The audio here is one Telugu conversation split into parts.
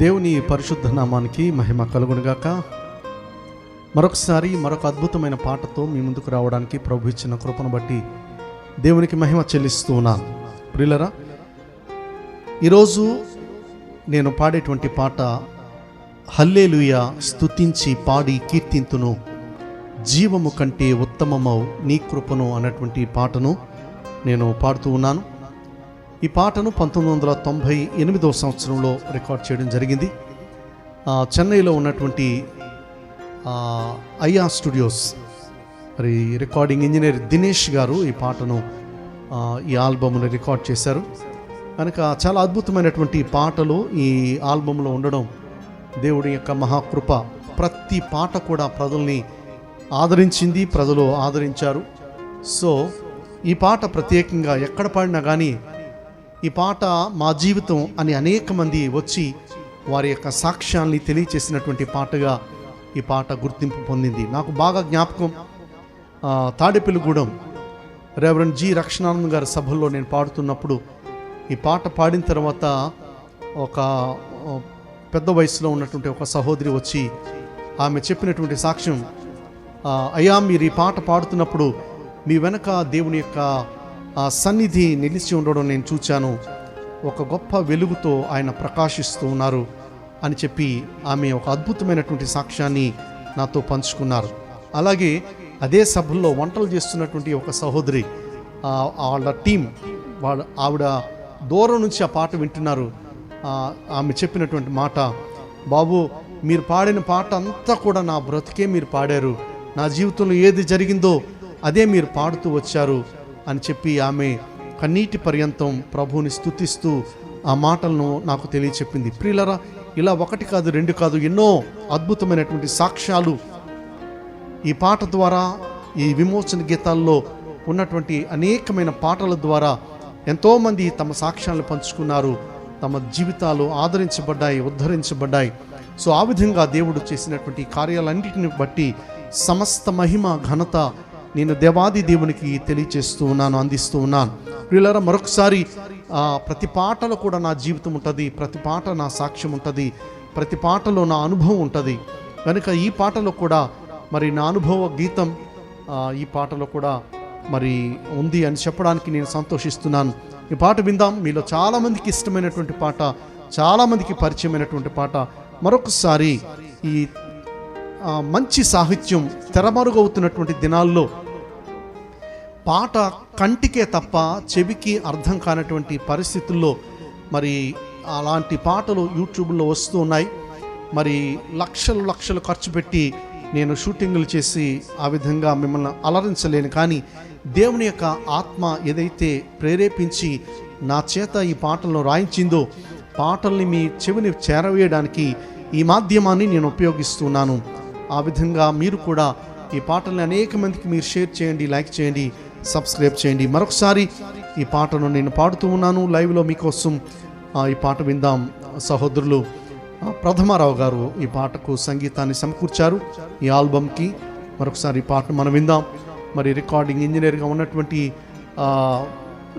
దేవుని పరిశుద్ధ నామానికి మహిమ కలుగునుగాక. మరొకసారి మరొక అద్భుతమైన పాటతో మీ ముందుకు రావడానికి ప్రభు ఇచ్చిన కృపను బట్టి దేవునికి మహిమ చెల్లిస్తూ ఉన్నాను ప్రియులరా ఈరోజు నేను పాడేటువంటి పాట హల్లేలుయ స్తుతించి పాడి కీర్తింతును జీవము కంటే ఉత్తమమౌ నీ కృపను అన్నటువంటి పాటను నేను పాడుతూ ఉన్నాను. ఈ పాటను పంతొమ్మిది వందల తొంభై ఎనిమిదవ సంవత్సరంలో రికార్డ్ చేయడం జరిగింది. చెన్నైలో ఉన్నటువంటి ఐఆర్ స్టూడియోస్ మరి రికార్డింగ్ ఇంజనీర్ దినేష్ గారు ఈ పాటను ఈ ఆల్బమ్ను రికార్డ్ చేశారు. కనుక చాలా అద్భుతమైనటువంటి పాటలు ఈ ఆల్బంలో ఉండడం దేవుడి యొక్క మహాకృప. ప్రతి పాట కూడా ప్రజల్ని ఆదరించింది ప్రజలు ఆదరించారు. సో ఈ పాట ప్రత్యేకంగా ఎక్కడ పాడినా కానీ ఈ పాట మా జీవితం అని అనేక మంది వచ్చి వారి యొక్క సాక్ష్యాన్ని తెలియచేసినటువంటి పాటగా ఈ పాట గుర్తింపు పొందింది. నాకు బాగా జ్ఞాపకం తాడేపల్లిగూడెం రెవరెండ్ జి రక్షణానంద్ గారి సభల్లో నేను పాడుతున్నప్పుడు ఈ పాట పాడిన తర్వాత ఒక పెద్ద వయసులో ఉన్నటువంటి ఒక సహోదరి వచ్చి ఆమె చెప్పినటువంటి సాక్ష్యం అయ్యా మీరు ఈ పాట పాడుతున్నప్పుడు మీ వెనక దేవుని యొక్క ఆ సన్నిధి నిలిచి ఉండడం నేను చూచాను. ఒక గొప్ప వెలుగుతో ఆయన ప్రకాశిస్తూ ఉన్నారు అని చెప్పి ఆమె ఒక అద్భుతమైనటువంటి సాక్ష్యాన్ని నాతో పంచుకున్నారు. అలాగే అదే సభల్లో వంటలు చేస్తున్నటువంటి ఒక సహోదరి వాళ్ళ టీం వాళ్ళ ఆవిడ దూరం నుంచి ఆ పాట వింటున్నారు. ఆమె చెప్పినటువంటి మాట బాబు మీరు పాడిన పాట అంతా కూడా నా బ్రతికే మీరు పాడారు. నా జీవితంలో ఏది జరిగిందో అదే మీరు పాడుతూ వచ్చారు. అని చెప్పి ఆమె కన్నీటి పర్యంతం ప్రభువుని స్థుతిస్తూ ఆ మాటలను నాకు తెలియచెప్పింది. ప్రియులరా ఇలా ఒకటి కాదు రెండు కాదు ఎన్నో అద్భుతమైనటువంటి సాక్ష్యాలు ఈ పాట ద్వారా ఈ విమోచన గీతాల్లో ఉన్నటువంటి అనేకమైన పాటల ద్వారా ఎంతోమంది తమ సాక్ష్యాలను పంచుకున్నారు తమ జీవితాలు ఆదరించబడ్డాయి ఉద్ధరించబడ్డాయి. సో ఆ విధంగా దేవుడు చేసినటువంటి కార్యాలన్నిటిని బట్టి సమస్త మహిమ ఘనత నేను దేవాది దేవునికి తెలియచేస్తూ ఉన్నాను అందిస్తూ ఉన్నాను. వీళ్ళరా మరొకసారి ప్రతి పాటలో కూడా నా జీవితం ఉంటుంది ప్రతి పాట నా సాక్ష్యం ఉంటుంది ప్రతి పాటలో నా అనుభవం ఉంటుంది. కనుక ఈ పాటలో కూడా మరి నా అనుభవ గీతం ఈ పాటలో కూడా మరి ఉంది అని చెప్పడానికి నేను సంతోషిస్తున్నాను. ఈ పాట విందాం. మీలో చాలామందికి ఇష్టమైనటువంటి పాట చాలామందికి పరిచయమైనటువంటి పాట. మరొకసారి ఈ మంచి సాహిత్యం తెరమరుగవుతున్నటువంటి దినాల్లో పాట కంటికే తప్ప చెవికి అర్థం కానటువంటి పరిస్థితుల్లో మరి అలాంటి పాటలు యూట్యూబ్లో వస్తూ ఉన్నాయి. మరి లక్షలు లక్షలు ఖర్చు పెట్టి నేను షూటింగులు చేసి ఆ విధంగా మిమ్మల్ని అలరించలేను. కానీ దేవుని యొక్క ఆత్మ ఏదైతే ప్రేరేపించి నా చేత ఈ పాటలను రాయించిందో పాటల్ని మీ చెవిని చేరవేయడానికి ఈ మాధ్యమాన్ని నేను ఉపయోగిస్తున్నాను. ఆ విధంగా మీరు కూడా ఈ పాటల్ని అనేక మందికి మీరు షేర్ చేయండి లైక్ చేయండి. సబ్స్క్రైబ్ చేయండి. మరొకసారి ఈ పాటను నేను పాడుతూ ఉన్నాను. లైవ్లో మీకోసం ఈ పాట విందాం. సహోదరులు ప్రథమారావు గారు ఈ పాటకు సంగీతాన్ని సమకూర్చారు. ఈ ఆల్బమ్కి మరొకసారి ఈ పాటను మనం విందాం. మరి రికార్డింగ్ ఇంజనీర్గా ఉన్నటువంటి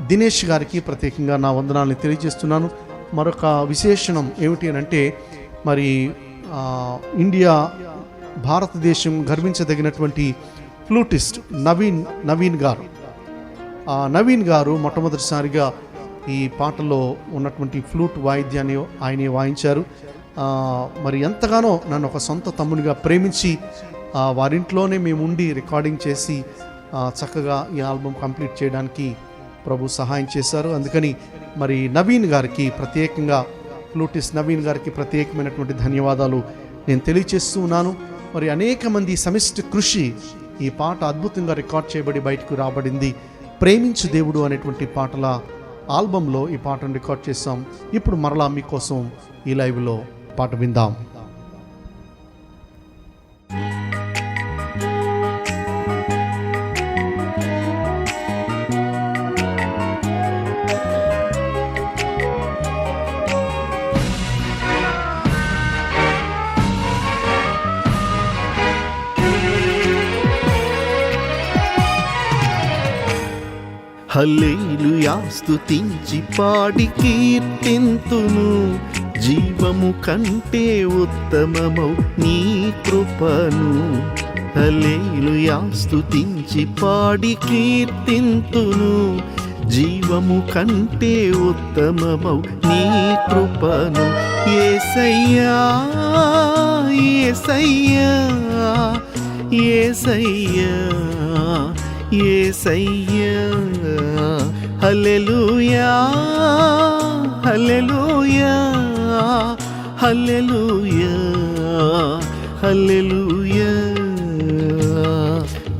దినేష్ గారికి ప్రత్యేకంగా నా వందనాలను తెలియజేస్తున్నాను. మరొక విశేషణం ఏమిటి అని అంటే మరి ఇండియా భారతదేశం గర్వించదగినటువంటి ఫ్లూటిస్ట్ నవీన్ నవీన్ గారు. నవీన్ గారు మొట్టమొదటిసారిగా ఈ పాటలో ఉన్నటువంటి ఫ్లూట్ వాయిద్యాన్ని ఆయనే వాయించారు. మరి ఎంతగానో నన్ను ఒక సొంత తమ్మునిగా ప్రేమించి వారింట్లోనే మేము ఉండి రికార్డింగ్ చేసి చక్కగా ఈ ఆల్బమ్ కంప్లీట్ చేయడానికి ప్రభు సహాయం చేశారు. అందుకని మరి నవీన్ గారికి ప్రత్యేకంగా ఫ్లూటిస్ నవీన్ గారికి ప్రత్యేకమైనటువంటి ధన్యవాదాలు నేను తెలియచేస్తూ ఉన్నాను. మరి అనేక మంది సమిష్టి కృషి ఈ పాట అద్భుతంగా రికార్డ్ చేయబడి బయటకు రాబడింది. ప్రేమించు దేవుడు అనేటువంటి పాటల ఆల్బంలో ఈ పాటను రికార్డ్ చేస్తాం ఇప్పుడు మరలా మీకోసం ఈ లైవ్లో పాట విందాం. హల్లేలు యాస్తుతించి పాడి కీర్తింతును జీవము కంటే ఉత్తమమౌ నీ కృపను. హల్లెలూయా యాస్తుతించి పాడి కీర్తింతును జీవము కంటే ఉత్తమమౌ నీ కృపను. ఏసయ్యా ఏసయ్యా ఏసయ్యా. ఏసయ్యా హల్లెలూయా హల్లెలూయా హల్లెలూయా హల్లెలూయా.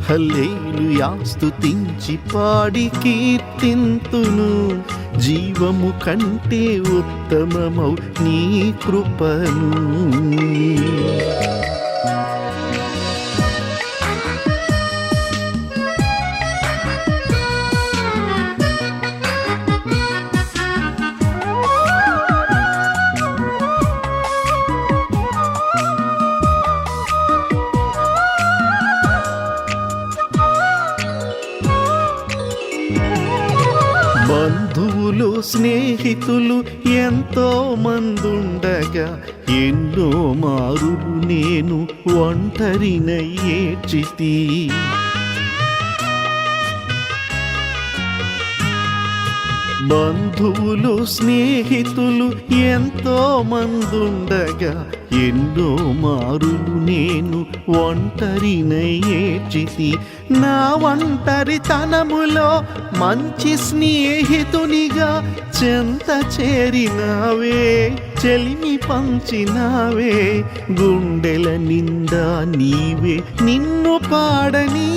హల్లెలూయా స్తుతించి పాడి కీర్తింతును. జీవము కంటే ఉత్తమమౌ నీ కృపను. స్నేహితులు ఎంతో మందుండగా ఎన్నో మారులు నేను ఒంటరినయ్యేచితి బంధువులు స్నేహితులు ఎంతో మందుండగా ఎన్నో మారులు నేను ఒంటరినయ్యేచితి నా ఒంటరితనములో మంచి స్నేహితునిగా చెంత చేరినావే చెలిమి పంచినావే. గుండెల నిండా నీవే నిన్ను పాడని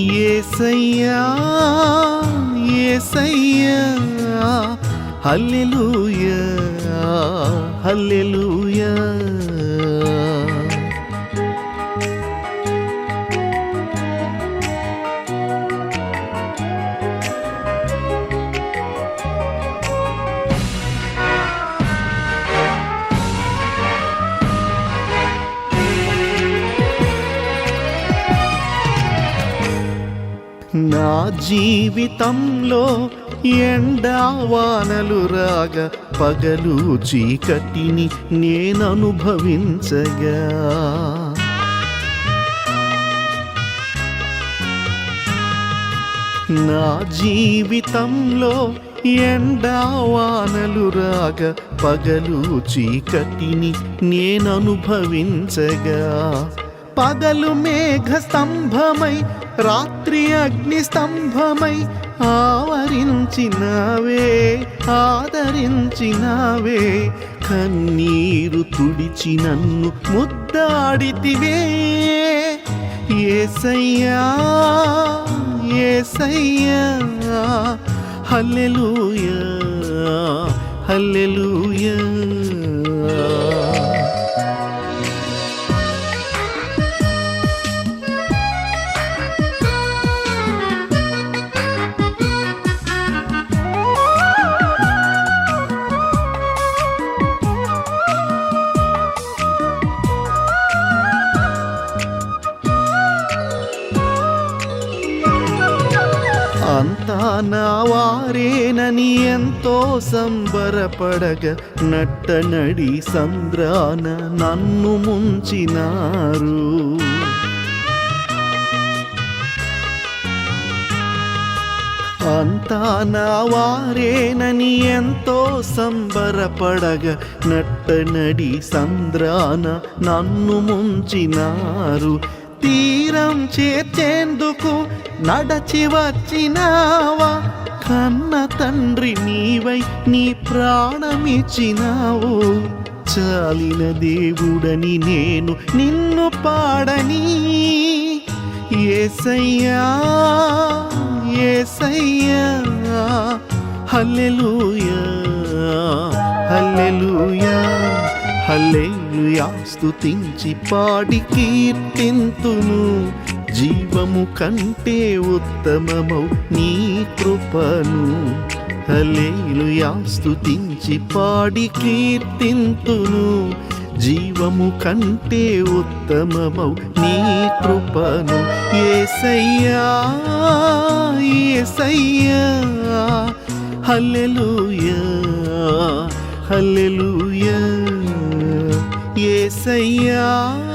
ఏసయ్యా. ఏసయ్యా హల్లెలూయా హల్లెలూయా. నా జీవితంలో ఎండావానలు రాగ పగలు చీకటిని నేననుభవించగా. నా జీవితంలో ఎండావానలు రాగ పగలు చీకటిని నేననుభవించగా. పగలు మేఘ స్తంభమై రాత్రి అగ్ని స్తంభమై ఆవరించినావే ఆదరించినావే. కన్నీరు తుడిచి నన్ను ముద్దాడితివే. ఏసయ్యా ఏసయ్యా హల్లెలూయా హల్లెలూయా. అంతా నా వారేనని ఎంతో సంబరపడగ నట్ట నడి సంద్రాన నన్ను ముంచినారు. అంతా నా వారేనని ఎంతో సంబరపడగ నట్ట నడి సంద్రాన నన్ను ముంచినారు. తీరం చేర్చేందుకు నడచి వచ్చినావా? కన్న తండ్రి నీవై నీ ప్రాణమిచ్చినావు. చాలిన దేవుడని నేను నిన్ను పాడని. ఏసయ్యా ఏసయ్యా హల్లెలూయా హల్లెలూయా. హల్లెలూయా స్తుతించి పాడి కీర్తింతును జీవము కంటే ఉత్తమమౌ నీ కృపను. హల్లెలూయా స్తుతించి పాడి కీర్తింతును జీవము కంటే ఉత్తమమౌ నీ కృపను. ఏసయ్యా ఏసయ్యా హల్లెలూయా హల్లెలూయా. ये सैया।